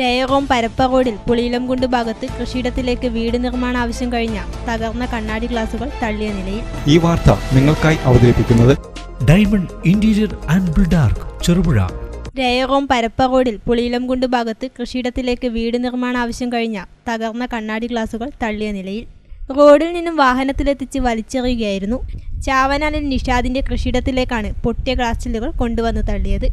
രയറോം പരപ്പ റോഡിൽ പുളിയിലംകുണ്ട് ഭാഗത്ത് കൃഷിയിടത്തിലേക്ക് വീട് നിർമ്മാണ ആവശ്യം കഴിഞ്ഞ തകർന്ന കണ്ണാടി ഗ്ലാസുകൾ തള്ളിയ നിലയിൽ ഈ വാർത്ത നിങ്ങൾക്കായി അവതരിപ്പിക്കുന്നത് diamond interior and Buildark Cherupuzha. രേയറോം Parappa റോഡിൽ പുളിയിലംകുണ്ട് ഭാഗത്ത് കൃഷിയിടത്തിലേക്ക് വീട് നിർമ്മാണ ആവശ്യം കഴിഞ്ഞ തകർന്ന കണ്ണാടി ഗ്ലാസുകൾ തള്ളിയ നിലയിൽ റോഡിൽ നിന്നും വാഹനത്തിലെത്തിച്ച് വലിച്ചെറിയുകയായിരുന്നു. ചാവനാലിൽ നിഷാദിന്റെ കൃഷിയിടത്തിലേക്കാണ് പൊട്ടിയ ഗ്ലാസ് ചില്ലുകൾ കൊണ്ടുവന്ന് തള്ളിയത്.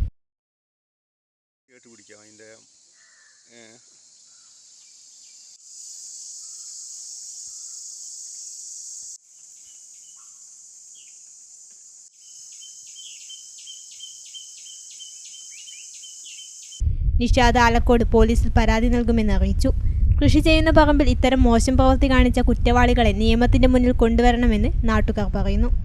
നിഷാദ് ആലക്കോട് പോലീസിൽ പരാതി നൽകുമെന്ന് അറിയിച്ചു. കൃഷി ചെയ്യുന്ന പറമ്പിൽ ഇത്തരം മോശം പ്രവൃത്തി കാണിച്ച കുറ്റവാളികളെ നിയമത്തിന്റെ മുന്നിൽ കൊണ്ടുവരണമെന്ന് നാട്ടുകാർ പറയുന്നു.